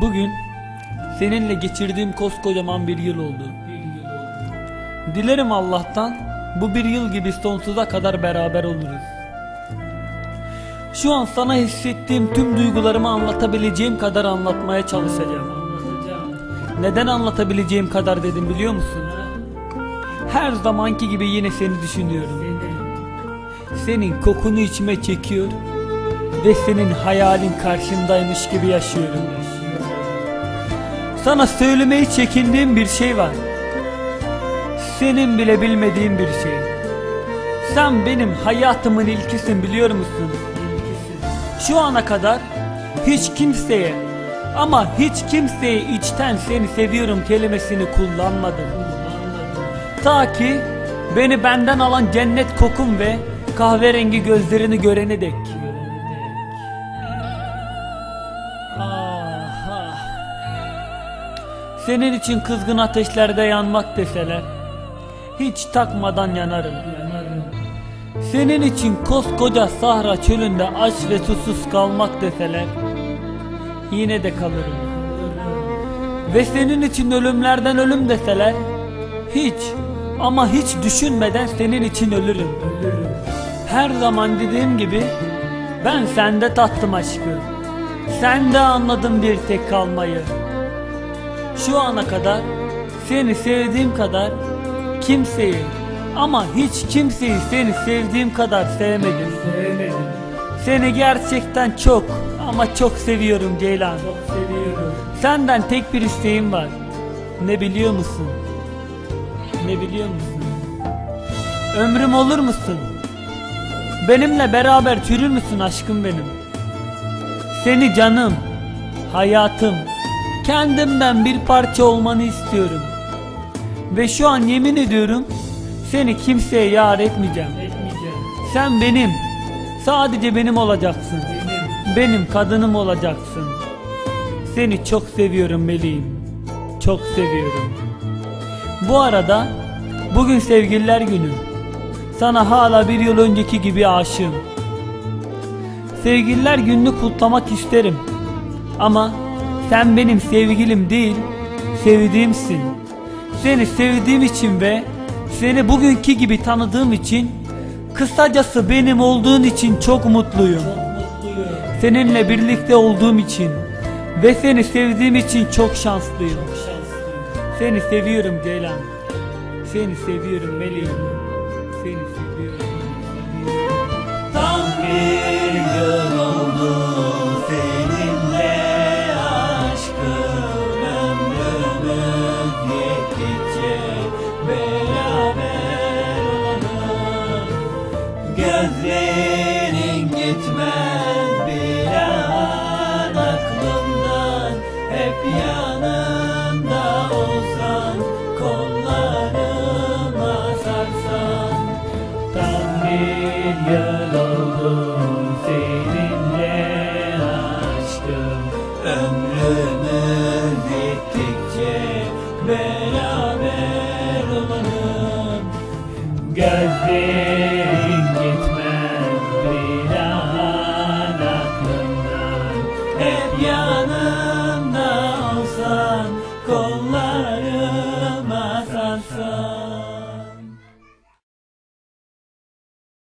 Bugün seninle geçirdiğim koskocaman bir yıl oldu. Dilerim Allah'tan bu bir yıl gibi sonsuza kadar beraber oluruz. Şu an sana hissettiğim tüm duygularımı anlatabileceğim kadar anlatmaya çalışacağım. Neden anlatabileceğim kadar dedim biliyor musun? Her zamanki gibi yine seni düşünüyorum. Senin kokunu içime çekiyor ve senin hayalin karşımdaymış gibi yaşıyorum. Sana söylemeyi çekindiğim bir şey var. Senin bile bilmediğin bir şey. Sen benim hayatımın ilkisin biliyor musun? Şu ana kadar hiç kimseye ama hiç kimseye içten seni seviyorum kelimesini kullanmadım. Ta ki beni benden alan cennet kokum ve kahverengi gözlerini görene dek. Senin için kızgın ateşlerde yanmak deseler Hiç takmadan yanarım. Senin için koskoca Sahra çölünde aç ve susuz kalmak deseler Yine de kalırım. Ve senin için ölümlerden ölüm deseler Hiç ama hiç düşünmeden senin için ölürüm. Her zaman dediğim gibi Ben sende tattım aşkı. Sende anladım bir tek kalmayı şu ana kadar seni sevdiğim kadar kimseyi ama hiç kimseyi seni sevdiğim kadar sevmedim. Seni gerçekten çok ama çok seviyorum Ceylan. Senden tek bir isteğim var. Ne biliyor musun? Ne biliyor musun? Ömrüm olur musun? Benimle beraber çürür müsün aşkım benim? Seni canım, hayatım, kendimden bir parça olmanı istiyorum. Ve şu an yemin ediyorum seni kimseye yar etmeyeceğim. Sen benim, sadece benim olacaksın. Benim kadınım olacaksın. Seni çok seviyorum meleğim. Çok seviyorum. Bu arada bugün sevgililer günü. Sana hala bir yıl önceki gibi aşığım. Sevgililer gününü kutlamak isterim. Ama sen benim sevgilim değil, sevdiğimsin. Seni sevdiğim için ve seni bugünkü gibi tanıdığım için, kısacası benim olduğun için çok mutluyum. Seninle birlikte olduğum için ve seni sevdiğim için çok şanslıyım. Seni seviyorum Ceylan. Seni seviyorum Meleğim. Seni seviyorum. Gözlerin gitmez bir an aklımdan. Hep yanımda olsan kollarıma sarsan Tam bir yıl oldu seninle aşkım. Ömrümüz Come.